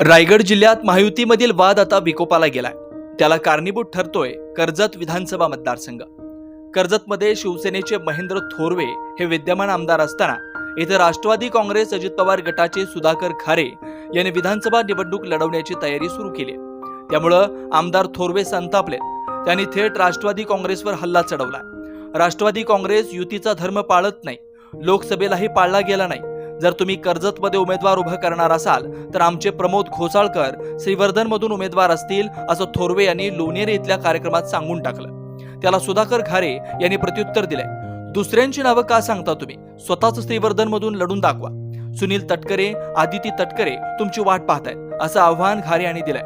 रायगड जिल्ह्यात महायुतीमधील वाद आता विकोपाला गेलाय. त्याला कारणीभूत ठरतोय कर्जत विधानसभा मतदारसंघ. कर्जतमध्ये शिवसेनेचे महेंद्र थोरवे हे विद्यमान आमदार असताना इथे राष्ट्रवादी काँग्रेस अजित पवार गटाचे सुधाकर खारे यांनी विधानसभा निवडणूक लढवण्याची तयारी सुरू केली. त्यामुळं आमदार थोरवे संतापले. त्यांनी थेट राष्ट्रवादी काँग्रेसवर हल्ला चढवला. राष्ट्रवादी काँग्रेस युतीचा धर्म पाळत नाही. लोकसभेलाही पाळला गेला नाही. जर तुम्ही कर्जतमध्ये उमेदवार उभं करणार असाल तर आमचे प्रमोद घोसाळकर श्रीवर्धन मधून उमेदवार असतील असं थोरवे यांनी लोणेरे इथल्या कार्यक्रमात सांगून टाकलं. त्याला सुधाकर खारे यांनी प्रत्युत्तर दिलंय. दुसऱ्यांची नावं का सांगता तुम्ही? स्वतःच श्रीवर्धनमधून लढून दाखवा. सुनील तटकरे आदिती तटकरे तुमची वाट पाहतायत असं आव्हान खारे यांनी दिलंय.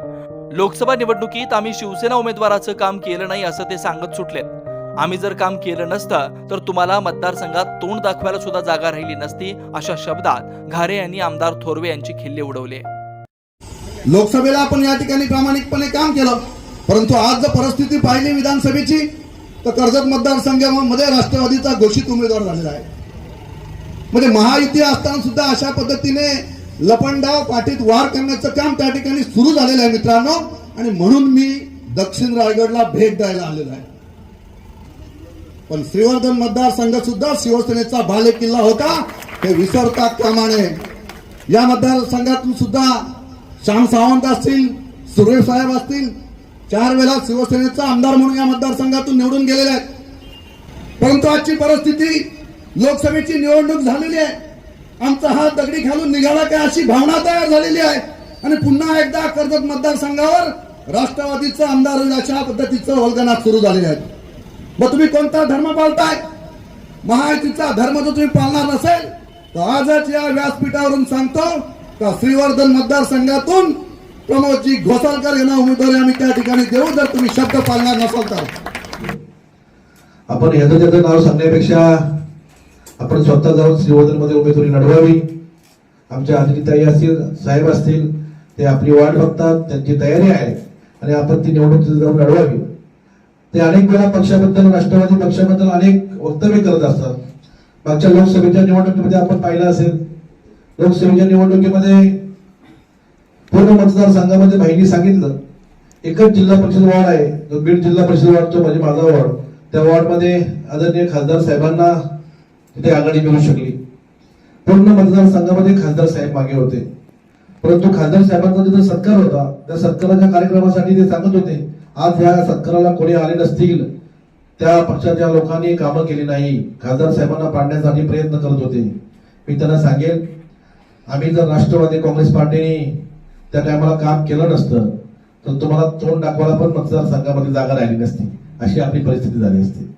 लोकसभा निवडणुकीत आम्ही शिवसेना उमेदवाराचं काम केलं नाही असं ते सांगत सुटलेत. आम्ही जर काम केलं नसतं तर तुम्हाला मतदारसंघात तोंड दाखवायला सुद्धा जागा राहिली नसती अशा शब्दात घारे यांनी आमदार थोरवे यांची खिल्ली उडवले. लोकसभेला आपण या ठिकाणी प्रामाणिकपणे काम केलं परंतु आज जर परिस्थिती पाहिली विधानसभेची तर कर्जत मतदारसंघामध्ये राष्ट्रवादीचा घोषित उमेदवार झालेला आहे. म्हणजे महायुती असताना सुद्धा अशा पद्धतीने लपंडाव पाठीत वार करण्याचं काम त्या ठिकाणी सुरू झालेलं आहे मित्रांनो आणि म्हणून मी दक्षिण रायगडला भेट द्यायला आलेलो आहे. पण श्रीवर्धन मतदारसंघ सुद्धा शिवसेनेचा भाले किल्ला होता हे विसरतात कामाने या मतदारसंघातून सुद्धा श्याम सावंत असतील सुरेश साहेब असतील चार वेळा शिवसेनेचा आमदार म्हणून या मतदारसंघातून निवडून गेलेले आहेत. परंतु आजची परिस्थिती लोकसभेची निवडणूक झालेली आहे. आमचा हा दगडी घालून निघाला काय अशी भावना तयार झालेली आहे. आणि पुन्हा एकदा कर्जत मतदारसंघावर राष्ट्रवादीचं आमदार अशा पद्धतीचं वल्गनात सुरू झालेले आहेत मग तुम्ही कोणता धर्म पाळताय? महायुतीचा धर्म जर तुम्ही पाळणार नसेल तर आजच या व्यासपीठावरून सांगतो का श्रीवर्धन मतदारसंघातून प्रमोदजी घोसाळकर यांना उमेदवारी आम्ही त्या ठिकाणी देऊ जर तुम्ही शब्द पाळणार नसाल तर. आपण याचं त्याचं नाव सांगण्यापेक्षा आपण स्वतः जाऊन श्रीवर्धनमध्ये उमेदवारी लढवावी. आमच्या आदिताई असतील साहेब असतील ते आपली वाट बघतात त्यांची तयारी आहे. आणि आपण ती निवडणूक जाऊन लढवावी. ते अनेक वेळा पक्षाबद्दल राष्ट्रवादी पक्षाबद्दल अनेक वक्तव्य करत असतात. मागच्या लोकसभेच्या निवडणुकीमध्ये आपण पाहिलं असेल लोकसभेच्या निवडणुकीमध्ये पूर्ण मतदारसंघामध्ये भाईनी सांगितलं. एकच जिल्हा परिषद वॉर्ड आहे जो बीड जिल्हा परिषद वॉर्डचा म्हणजे माझा वॉर्ड. त्या वॉर्डमध्ये आदरणीय खासदार साहेबांना तिथे आघाडी मिळू शकली. पूर्ण मतदारसंघामध्ये खासदार साहेब मागे होते. परंतु खासदार साहेबांचा जिथे सत्कार होता. त्या सत्काराच्या कार्यक्रमासाठी ते सांगत होते आज ह्या सत्काराला कोणी आले नसतील त्या पक्षाच्या लोकांनी कामं केली नाही. खासदार साहेबांना पाडण्यासाठी प्रयत्न करत होते. मी त्यांना सांगेन आम्ही जर राष्ट्रवादी काँग्रेस पार्टीने त्या टायमाला काम केलं नसतं तर तुम्हाला तोंड दाखवायला पण मतदारसंघामध्ये जागा राहिली नसती. अशी आपली परिस्थिती झाली असती.